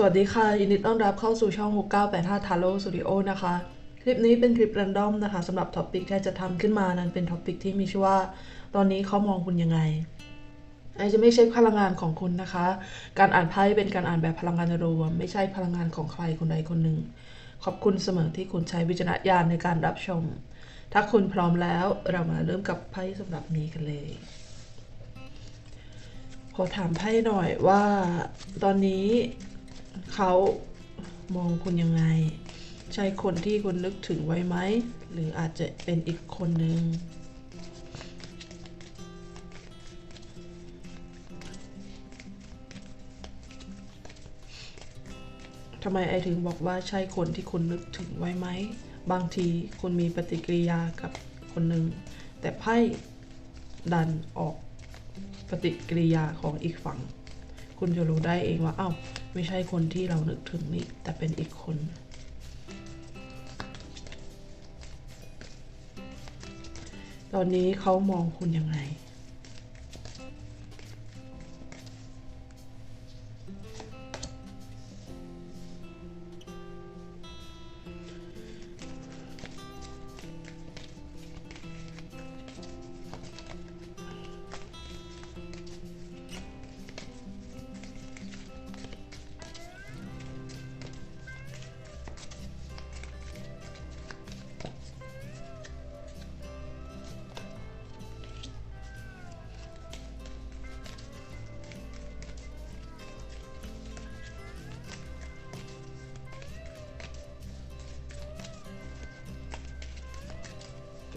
สวัสดีค่ะ ยินดีต้อนรับเข้าสู่ช่อง 6985 t a r o Studio นะคะ คลิปนี้เป็นคลิป r รนดอมนะคะสำหรับท็อปิกที่จะทำขึ้นมานั้นเป็นท็อปิกที่มีชื่อว่า ตอนนี้เขามองคุณยังไงไอจะไม่ใช่พลังงานของคุณนะคะ การอ่านไพ่เป็นการอ่านแบบพลังงานรวม ไม่ใช่พลังงานของใครคนใดคนหนึ่ง ขอบคุณเสมอที่คุณใช้วิจารณญาณในการรับชม ถ้าคุณพร้อมแล้วเรามาเริ่มกับไพ่สำหรับนี้กันเลยขอถามไพ่หน่อยว่า ตอนนี้ เขามองคุณยังไง ใช่คนที่คุณนึกถึงไว้ไหม หรืออาจจะเป็นอีกคนหนึ่งทำไมไอถึงบอกว่าใช่คนที่คุณนึกถึงไว้ไหม บางทีคุณมีปฏิกิริยากับคนหนึ่ง แต่ไพ่ดันออกปฏิกิริยาของอีกฝั่ง คุณจะรู้ได้เองว่าเอ้า ไม่ใช่คนที่เรานึกถึงนี่แต่เป็นอีกคน ตอนนี้เขามองคุณยังไง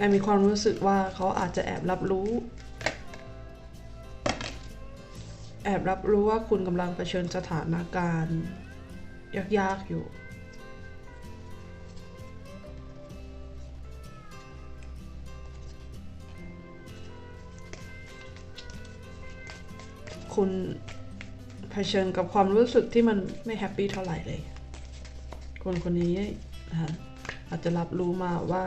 แอนมีความรู้สึกว่าเขาอาจจะแอบรับรู้ แอบรับรู้ว่าคุณกำลังเผชิญสถานการณ์ยากๆอยู่ คุณเผชิญกับความรู้สึกที่มันไม่แฮปปี้เท่าไหร่เลย คนคนนี้นะคะอาจจะรับรู้มาว่า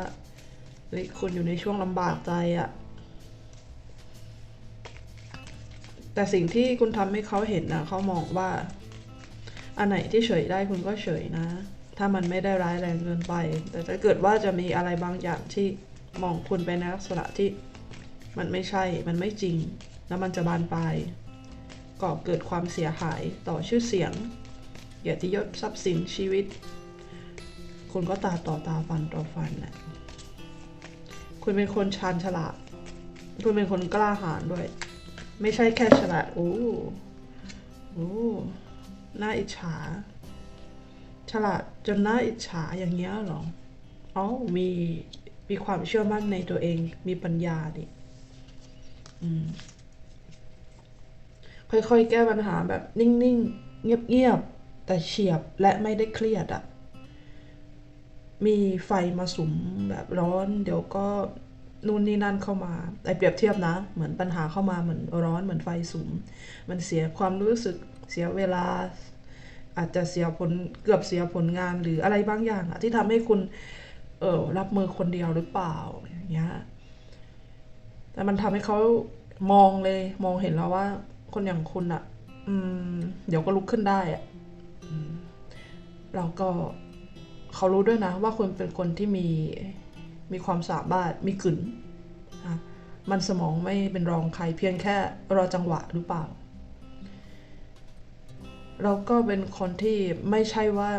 ฮ้ยคุณอยู่ในช่วงลำบากใจอะแต่สิ่งที่คุณทำให้เขาเห็นนะเขามองว่า อันไหนที่เฉยได้คุณก็เฉยนะ ถ้ามันไม่ได้ร้ายแรงเกินไป แต่ถ้าเกิดว่าจะมีอะไรบางอย่างที่มองคุณไปในลักษณะที่มันไม่ใช่ มันไม่จริง แล้วมันจะบานปลายก่อเกิดความเสียหายต่อชื่อเสียงเกียรติยศทรัพย์สินชีวิต คุณก็ตาต่อตาฟันต่อฟันนะ คุณเป็นคนชาญฉลาด คุณเป็นคนกล้าหาญด้วย ไม่ใช่แค่ฉลาด โอ้โอ้น่าอิจฉา ฉลาดจนน่าอิจฉาอย่างเงี้ยหรออ๋อมีมีความเชื่อมั่นในตัวเอง มีปัญญาดิค่อยๆ แก้ปัญหาแบบนิ่ง ๆ เงียบ ๆ แต่เฉียบและไม่ได้เครียดอะ มีไฟมาสุมแบบร้อน เดี๋ยวก็นู่นนี่นั่นเข้ามาไอเปรียบเทียบนะ เหมือนปัญหาเข้ามาเหมือนร้อนเหมือนไฟสุม มันเสียความรู้สึกเสียเวลา อาจจะเสียผลเกือบเสียผลงานหรืออะไรบางอย่างอะที่ทำให้คุณเออรับมือคนเดียวหรือเปล่าอย่างเงี้ยแต่มันทำให้เขามองเลยมองเห็นแล้วว่า คนอย่างคุณอะอืม เดี๋ยวก็ลุกขึ้นได้อะอืมแล้วก็ เขารู้ด้วยนะว่าคุณเป็นคนที่มีมีความสามารถมีกึ่นนะมันสมองไม่เป็นรองใครเพียงแค่รอจังหวะหรือเปล่า เราก็เป็นคนที่ไม่ใช่ว่า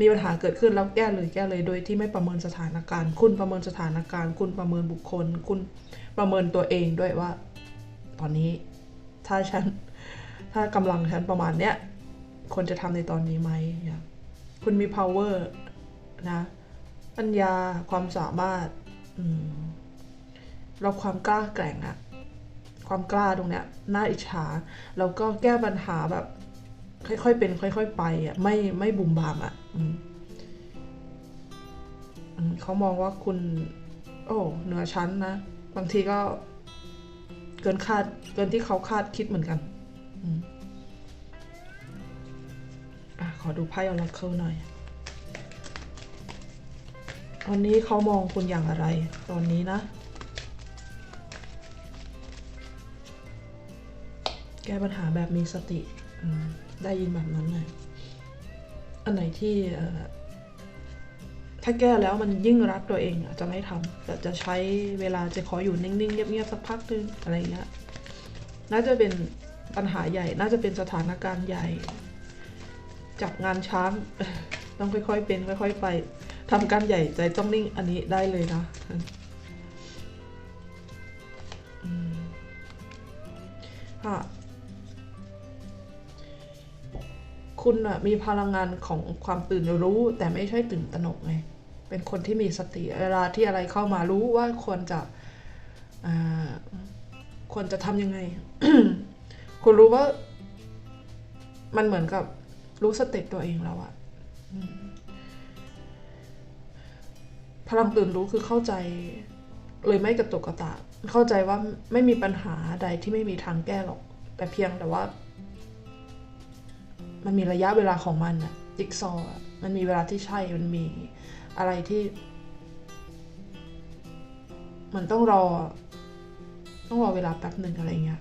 มีปัญหาเกิดขึ้นแล้วแก้เลยแก้เลยโดยที่ไม่ประเมินสถานการณ์ คุณประเมินสถานการณ์ คุณประเมินบุคคล คุณประเมินตัวเองด้วยว่า ตอนนี้ถ้าฉันถ้ากำลังฉันประมาณเนี้ยควรจะทำในตอนนี้ไหมคุณมี power นะปัญญาความสามารถเราความกล้าแกร่งอะความกล้าตรงเนี้ยน่าอิจฉาแล้วก็แก้ปัญหาแบบ ค่อยๆเป็น ค่อย ๆ ไปอะไม่ไม่บุมบามอะเขามองว่าคุณ โอ้เหนือชั้นนะบางทีก็เกินคาด เกินที่เขาคาดคิดเหมือนกันอะขอดูไพ่ออราเคิลหน่อย ตอนนี้เขามองคุณอย่างอะไร ตอนนี้นะ แก้ปัญหาแบบมีสติได้ยินแบบนั้นเลยอันไหนที่ถ้าแก้แล้วมันยิ่งรักตัวเองอะจะไม่ทำแต่จะใช้เวลาจะขออยู่นิ่งๆเงียบๆสักพักนึงอะไรเงี้ยน่าจะเป็นปัญหาใหญ่ น่าจะเป็นสถานการณ์ใหญ่ จับงานช้างต้องค่อยๆเป็นค่อย ๆ ไป ทำการใหญ่ใจต้องนิ่งอันนี้ได้เลยนะค่ะคุณอะมีพลังงานของความตื่นรู้ แต่ไม่ใช่ตื่นตระหนกไง เป็นคนที่มีสติเวลาที่อะไรเข้ามารู้ว่าควรจะควรจะทำยังไง คุณรู้ว่า มันเหมือนกับรู้สเต็ปตัวเองแล้วอะ ลังตื่นรู้คือเข้าใจ เลยไม่กระตุกกระตากเข้าใจว่าไม่มีปัญหาใดที่ไม่มีทางแก้หรอก แต่เพียงแต่ว่า มันมีระยะเวลาของมันอะจิ๊กซอว์มันมีเวลาที่ใช่มันมีอะไรที่ มันต้องรอ ต้องรอเวลาแป๊บหนึ่งอะไรเงี้ย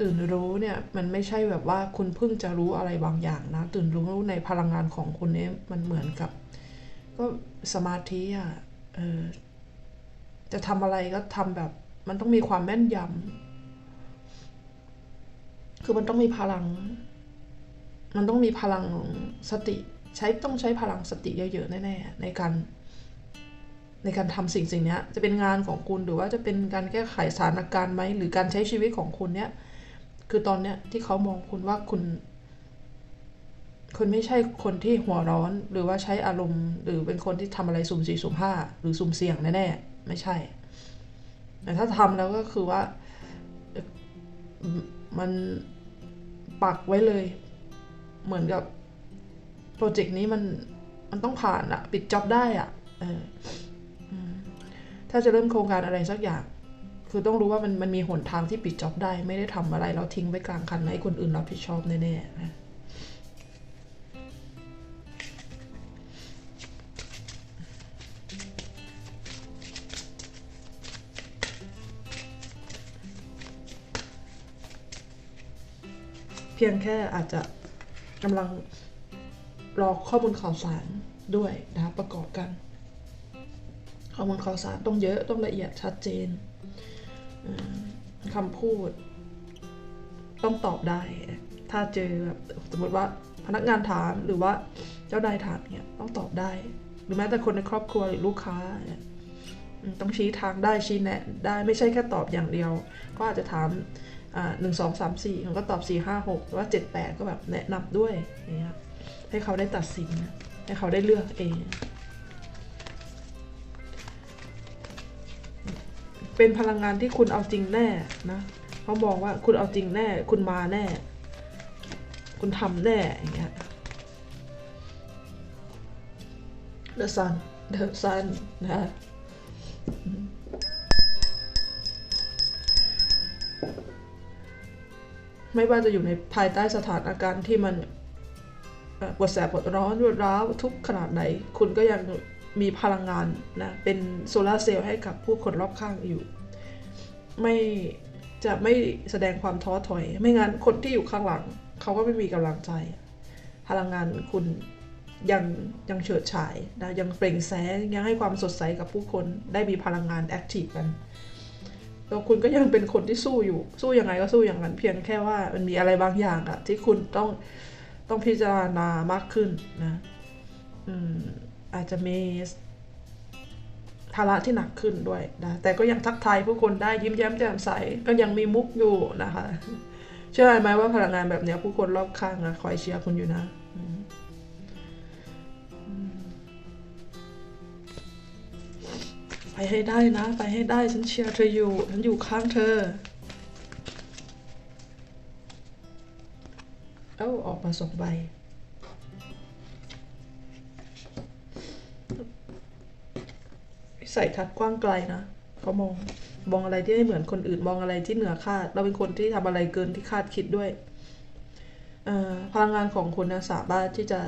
ตื่นรู้เนี่ยมันไม่ใช่แบบว่าคุณเพิ่งจะรู้อะไรบางอย่างนะ ตื่นรู้ในพลังงานของคุณเนี่ยมันเหมือนกับ ก็สมาธิอะเออจะทำอะไรก็ทำแบบ มันต้องมีความแม่นยำคือมันต้องมีพลัง มันต้องมีพลังสติ ใช้ต้องใช้พลังสติเยอะๆแน่ๆในการในการทำสิ่งสิ่งนี้จะเป็นงานของคุณหรือว่าจะเป็นการแก้ไขสถานการณ์ไหมหรือการใช้ชีวิตของคุณเนี้ย คือตอนเนี้ยที่เขามองคุณว่าคุณ คุณไม่ใช่คนที่หัวร้อนหรือว่าใช้อารมณ์ หรือเป็นคนที่ทำอะไรสุ่มสี่สุ่มห้าหรือสุ่มเสี่ยงแน่ๆไม่ใช่ แต่ถ้าทำแล้วก็คือว่ามันปักไว้เลย เหมือนกับโปรเจกต์นี้มันมันต้องผ่านอะปิดจ็อบได้อะเออถ้าจะเริ่มโครงการอะไรสักอย่าง คือต้องรู้ว่ามันมันมีหนทางที่ปิดจ็อบได้ ไม่ได้ทำอะไรแล้วทิ้งไว้กลางคันให้คนอื่นรับผิดชอบแน่ๆนะเพียงแค่อาจจะกำลังรอข้อมูลข่าวสารด้วยนะคะประกอบกัน ข้อมูลข่าวสารต้องเยอะต้องละเอียดชัดเจน คำพูด ต้องตอบได้ ถ้าเจอแบบสมมติว่าพนักงานถามหรือว่าเจ้านายถามเนี่ยต้องตอบได้ หรือแม้แต่คนในครอบครัวหรือลูกค้าเนี่ยต้องชี้ทางได้ชี้แนะได้ไม่ใช่แค่ตอบอย่างเดียว ก็อาจจะถามหนึ่งสองสามสี่มันก็ตอบสี่ห้าหกว่าเจ็ดแปดก็แบบแนะนำด้วยอย่างเงี้ยให้เขาได้ตัดสินให้เขาได้เลือกเอง เป็นพลังงานที่คุณเอาจริงแน่นะเขาบอกว่าคุณเอาจริงแน่ คุณมาแน่ คุณทำแน่อย่างเงี้ย The Sun The Sun นะไม่ว่าจะอยู่ในภายใต้สถานอาการที่มันปวดแสบปวดร้อนรวดร้าวทุกขนาดไหน คุณก็ยัง มีพลังงานนะเป็นโซลาเซลล์ให้กับผู้คนรอบข้างอยู่ ไม่จะไม่แสดงความท้อถอย ไม่งั้นคนที่อยู่ข้างหลัง เขาก็ไม่มีกำลังใจ พลังงานคุณยังยังเฉิดฉายนะยังเปล่งแสงยังให้ความสดใสกับผู้คนได้มีพลังงานแอคทีฟกันแล้วคุณก็ยังเป็นคนที่สู้อยู่ สู้ยังไงก็สู้อย่างนั้น เพียงแค่ว่ามันมีอะไรบางอย่างอะที่คุณต้องต้องพิจารณามากขึ้นนะ อืม อาจจะมีภาระที่หนักขึ้นด้วยนะแต่ก็ยังทักทายผู้คนได้ยิ้มแย้มแจ่มใสก็ยังมีมุกอยู่นะคะเชื่อไหมว่าพลังงานแบบนี้ผู้คนรอบข้างอะคอยเชียร์คุณอยู่นะไปให้ได้นะ ไปให้ได้ฉันเชียร์เธออยู่ ฉันอยู่ข้างเธอเอ้าออกมาสองใบ ใส่ทัดกว้างไกลนะเขามองมองอะไรที่ไม่เหมือนคนอื่นมองอะไรที่เหนือคาด เราเป็นคนที่ทำอะไรเกินที่คาดคิดด้วยพลังงานของคุณนะสามารถที่จะ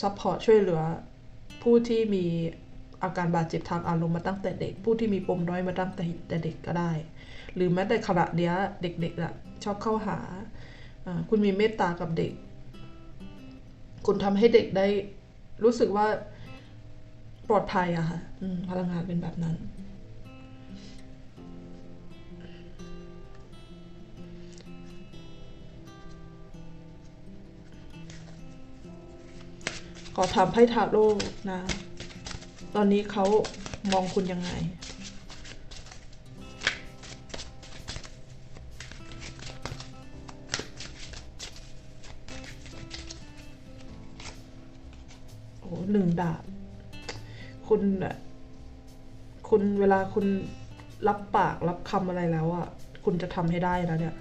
ซัพพอร์ตช่วยเหลือ ผู้ที่มีอาการบาดเจ็บทางอารมณ์มาตั้งแต่เด็ก ผู้ที่มีปมด้อยมาตั้งแต่เด็กก็ได้ หรือแม้แต่ขณะเนี้ยเด็กๆอะชอบเข้าหาอ่าคุณมีเมตตากับเด็ก คุณทำให้เด็กได้รู้สึกว่า ปลอดภัยอะค่ะพลังงานเป็นแบบนั้น ขอถามไพ่ทาโร่นะ ตอนนี้เขามองคุณยังไงาคุณรับปากรับคำอะไรแล้วอะคุณจะทำให้ได้นะเนี่ย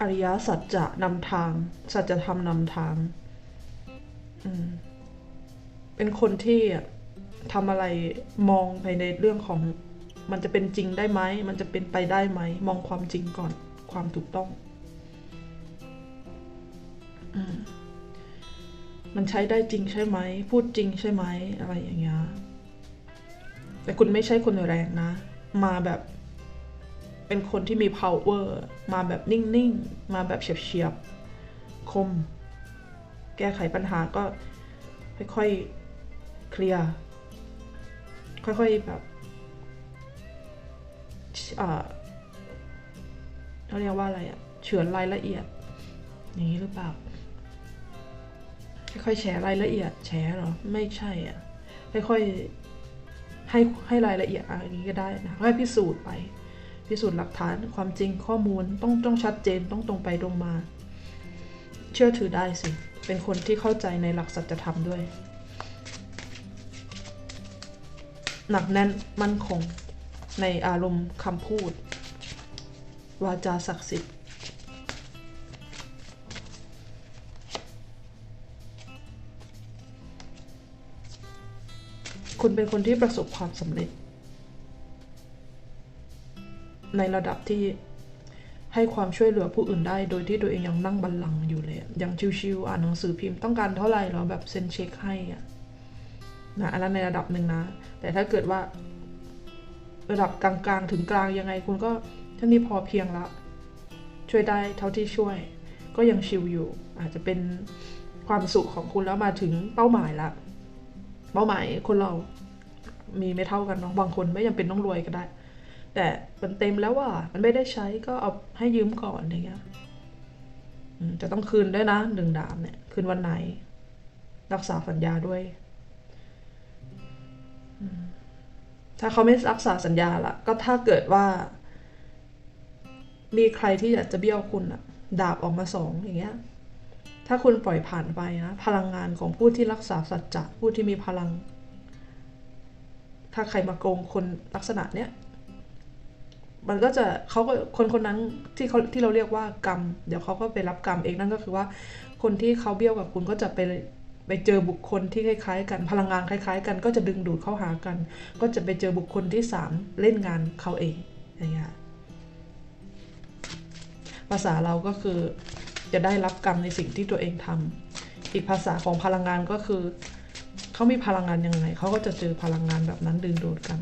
อริยสัจจะนำทาง สัจธรรมนำทาง เป็นคนที่อะทำอะไรมองไปในเรื่องของ มันจะเป็นจริงได้ไหม มันจะเป็นไปได้ไหม มองความจริงก่อน ความถูกต้อง อืม มันใช้ได้จริงใช่ไหม พูดจริงใช่ไหม อะไรอย่างเงี้ย แต่คุณไม่ใช่คนแรงนะ มาแบบเป็นคนที่มี power มาแบบนิ่งๆ มาแบบเฉียบๆ คม แก้ไขปัญหาก็ค่อยๆ เคลียร์ ค่อยๆ แบบอ่าเขาเรียกว่าอะไรอะเฉือนรายละเอียดอย่างนี้หรือเปล่า ค่อยๆแชร์รายละเอียดแชร์เหรอ ไม่ใช่อะ ค่อยๆให้ให้รายละเอียดอะไรนี้ก็ได้นะค่อยพิสูจน์ไป พิสูจน์หลักฐานความจริงข้อมูลต้องต้องชัดเจนต้องตรงไปตรงมา เชื่อถือได้สิ เป็นคนที่เข้าใจในหลักสัจธรรมด้วย หนักแน่นมั่นคงในอารมณ์คำพูด วาจาศักดิ์สิทธิ์ คุณเป็นคนที่ประสบความสำเร็จ ในระดับที่ให้ความช่วยเหลือผู้อื่นได้ โดยที่ตัวเองยังนั่งบัลลังก์อยู่เลยยังชิวๆอ่านหนังสือพิมพ์ต้องการเท่าไหร่เหรอแบบเซ็นเช็คให้อะนะอันนั้นในระดับหนึ่งนะ แต่ถ้าเกิดว่า ระดับกลางๆ ถึงกลางยังไงคุณก็ท่านี้พอเพียงละ ช่วยได้เท่าที่ช่วย ก็ยังชิวอยู่ อาจจะเป็นความสุขของคุณแล้วมาถึงเป้าหมายละ เป้าหมายคนเรามีไม่เท่ากันเนาะบางคนไม่จำเป็นต้องรวยก็ได้ แต่มันเต็มแล้วว่ามันไม่ได้ใช้ก็เอาให้ยืมก่อนอย่างเงี้ยจะต้องคืนด้วยนะหนึ่งดาบเนี่ยคืนวันไหน รักษาสัญญาด้วย ถ้าเขาไม่รักษาสัญญาละก็ถ้าเกิดว่า มีใครที่อยากจะเบี้ยวคุณอะดาบออกมาสองอย่างเงี้ย ถ้าคุณปล่อยผ่านไปนะ พลังงานของผู้ที่รักษาสัจจะผู้ที่มีพลัง ถ้าใครมาโกงคนลักษณะเนี้ยมันก็จะเขาก็คนคนนั้นที่เขาที่เราเรียกว่ากรรม เดี๋ยวเขาก็ไปรับกรรมเองนั่นก็คือว่า คนที่เขาเบี้ยวกับคุณก็จะไปไปเจอบุคคลที่คล้ายๆ กันพลังงานคล้าย ๆ กันก็จะดึงดูดเข้าหากัน ก็จะไปเจอบุคคลที่สามเล่นงานเขาเองอย่างเงี้ยภาษาเราก็คือ จะได้รับกรรมในสิ่งที่ตัวเองทำอีกภาษาของพลังงานก็คือ เขามีพลังงานยังไงเขาก็จะเจอพลังงานแบบนั้นดึงดูดกัน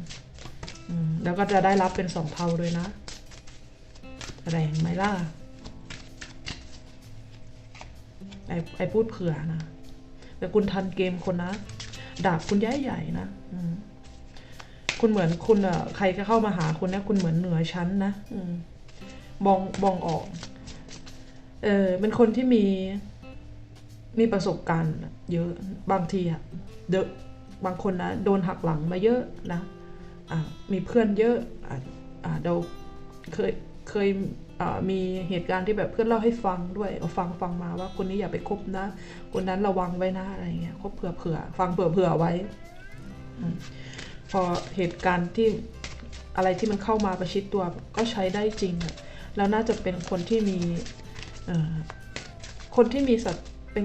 แล้วก็จะได้รับเป็นสองเท่าด้วยนะแรงไหมล่ะไอไอพูดเผื่อนะแต่คุณทันเกมคนนะดาบคุณย้ายใหญ่นะคุณเหมือนคุณอ่อใครก็เข้ามาหาคุณนะคุณเหมือนเหนือชั้นนะอมบองบองออก เออเป็นคนที่มีมีประสบการณ์เยอะบางทีอะเดอะบางคนนะโดนหักหลังมาเยอะนะอ่ามีเพื่อนเยอะอ่าอ่าเราเคยเคยอ่ามีเหตุการณ์ที่แบบเพื่อนเล่าให้ฟังด้วยเอาฟังฟังมาว่าคนนี้อย่าไปคบนะ คนนั้นระวังไว้นะอะไรเงี้ยคบเผื่อเผื่อฟังเผื่อเผื่อไว้พอเหตุการณ์ที่อะไรที่มันเข้ามาประชิดตัวก็ใช้ได้จริงแล้วน่าจะเป็นคนที่มี คนที่มีสัตเป็น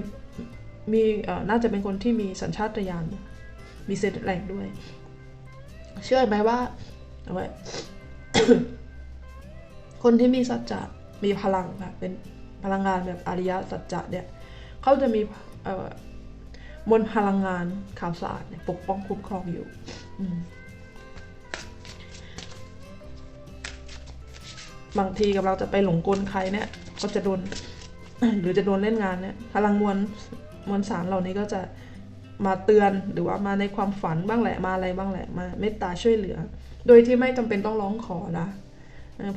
มีน่าจะเป็นคนที่มีสัญชาตญาณมีเซนส์แรงด้วย เชื่อไหมว่าเอาไว้คนที่มีสัจจะมีพลังแบบเป็นพลังงานแบบอริยสัจจะเนี่ยเขาจะมีมวลพลังงานข่าวสารเนี่ยปกป้องคุ้มครองอยู่บางทีกับเราจะไปหลงกลใครเนี่ย ก็จะโดน หรือจะโดนเล่นงานเนี่ยพลังมวลมวลสารเหล่านี้ก็จะมาเตือนหรือว่ามาในความฝันบ้างแหละมาอะไรบ้างแหละมาเมตตาช่วยเหลือ โดยที่ไม่จำเป็นต้องร้องขอนะ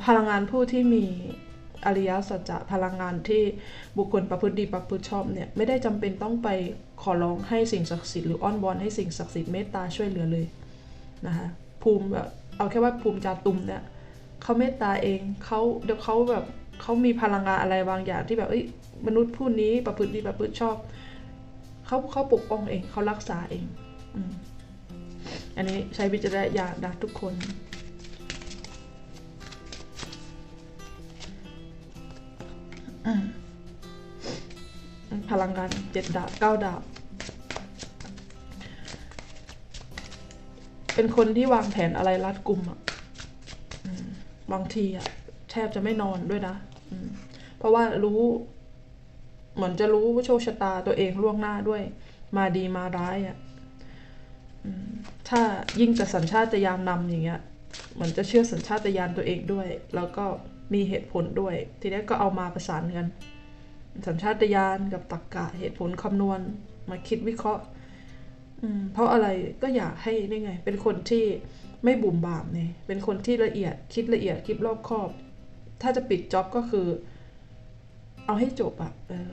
พลังงานผู้ที่มีอริยสัจจะพลังงานที่บุคคลประพฤติดีประพฤติชอบเนี่ยไม่ได้จำเป็นต้องไปขอร้องให้สิ่งศักดิ์สิทธิ์หรืออ้อนวอนให้สิ่งศักดิ์สิทธิ์เมตตาช่วยเหลือเลยนะคะภูมิแบบเอาแค่ว่าภูมิจาตุมเนี่ยเขาเมตตาเองเขาเดี๋ยวเขาแบบ เขามีพลังงานอะไรบางอย่างที่แบบเอ้ยมนุษย์ผู้นี้ประพฤติดีประพฤติชอบเขาเขาปกป้องเองเขารักษาเองอันนี้ใช้วิจารณญาณนะทุกคน พลังงานเจ็ดดาบเก้าดาบ เป็นคนที่วางแผนอะไรรัดกุมอะบางทีอะแทบจะไม่นอนด้วยนะ เพราะว่ารู้ เหมือนจะรู้ว่าโชคชะตาตัวเองล่วงหน้าด้วย มาดีมาร้ายอะถ้ายิ่งจะสัญชาตญาณนำอย่างเงี้ยเหมือนจะเชื่อสัญชาตญาณตัวเองด้วย แล้วก็มีเหตุผลด้วย ทีนี้ก็เอามาประสานกัน สัญชาตญาณกับตรรกกะเหตุผลคำนวณ มาคิดวิเคราะห์เพราะอะไรก็อยากให้นี่ไง เป็นคนที่ไม่บุ่มบามเนี่ยเป็นคนที่ละเอียดคิดละเอียดคิดรอบคอบ ถ้าจะปิดจ็อบก็คือ เอาให้จบอะเออ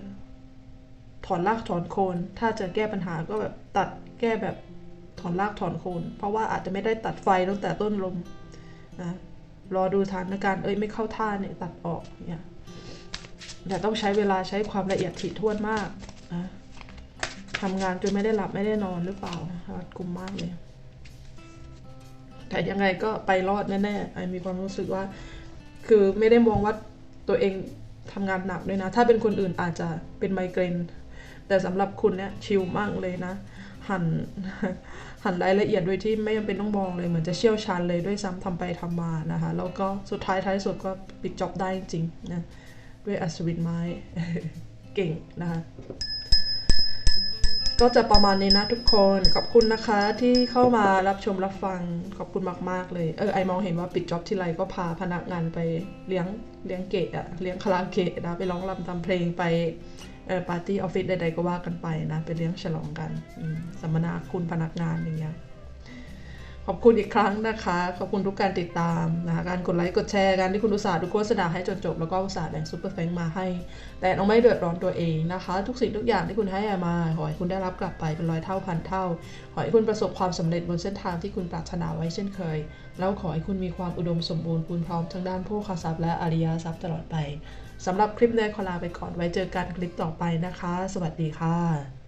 ถอนรากถอนโคน ถ้าจะแก้ปัญหาก็แบบตัดแก้แบบถอนรากถอนโคน เพราะว่าอาจจะไม่ได้ตัดไฟตั้งแต่ต้นลมนะรอดูสถานการณ์เอ้ยไม่เข้าท่าเนี่ยตัดออกเนี่ยแต่ต้องใช้เวลาใช้ความละเอียดถี่ถ้วนมากนะทำงานจนไม่ได้หลับไม่ได้นอนหรือเปล่ารัดกุมมากเลย แต่ยังไงก็ไปรอดแน่ๆไอมีความรู้สึกว่า คือไม่ได้มองว่าตัวเองทำงานหนักด้วยนะ ถ้าเป็นคนอื่นอาจจะเป็นไมเกรน แต่สำหรับคุณเนี่ยชิลมากเลยนะ หันหันรายละเอียดโดยที่ไม่จำเป็นต้องมองเลยเหมือนจะเชี่ยวชาญเลยด้วยซ้ำทำไปทำมานะคะ แล้วก็สุดท้ายท้ายสุดก็ปิดจ็อบได้จริงๆนะด้วยอัศวินไม้เก่งนะคะ ก็จะประมาณนี้นะทุกคนขอบคุณนะคะที่เข้ามารับชมรับฟังขอบคุณมาก ๆ เลย เออไอมองเห็นว่าปิดจ็อบที่ไรก็พาพนักงานไปเลี้ยงเลี้ยงเกะอะเลี้ยงคาราเกะนะไปร้องรำทำเพลงไปเออปาร์ตี้ออฟฟิศใดๆก็ว่ากันไปนะ ไปเลี้ยงฉลองกันสัมมนาคุณพนักงานอย่างเงี้ย ขอบคุณอีกครั้งนะคะ ขอบคุณทุกการติดตามนะคะการกดไลค์กดแชร์การที่คุณอุตส่าห์ดูโฆษณาให้จนจบแล้วก็อุตส่าห์แบ่งซุปเปอร์แฟงมาให้ แต่น้องไม่เดือดร้อนตัวเองนะคะ ทุกสิ่งทุกอย่างที่คุณให้มาขอให้คุณได้รับกลับไปเป็นร้อยเท่าพันเท่า ขอให้คุณประสบความสำเร็จบนเส้นทางที่คุณปรารถนาไว้เช่นเคย แล้วขอให้คุณมีความอุดมสมบูรณ์คุณพร้อมทั้งด้านผู้ค้าทรัพย์และอริยทรัพย์ตลอดไปสำหรับคลิปนี้ขอลาไปก่อนไว้เจอกันคลิปต่อไปนะคะ สวัสดีค่ะ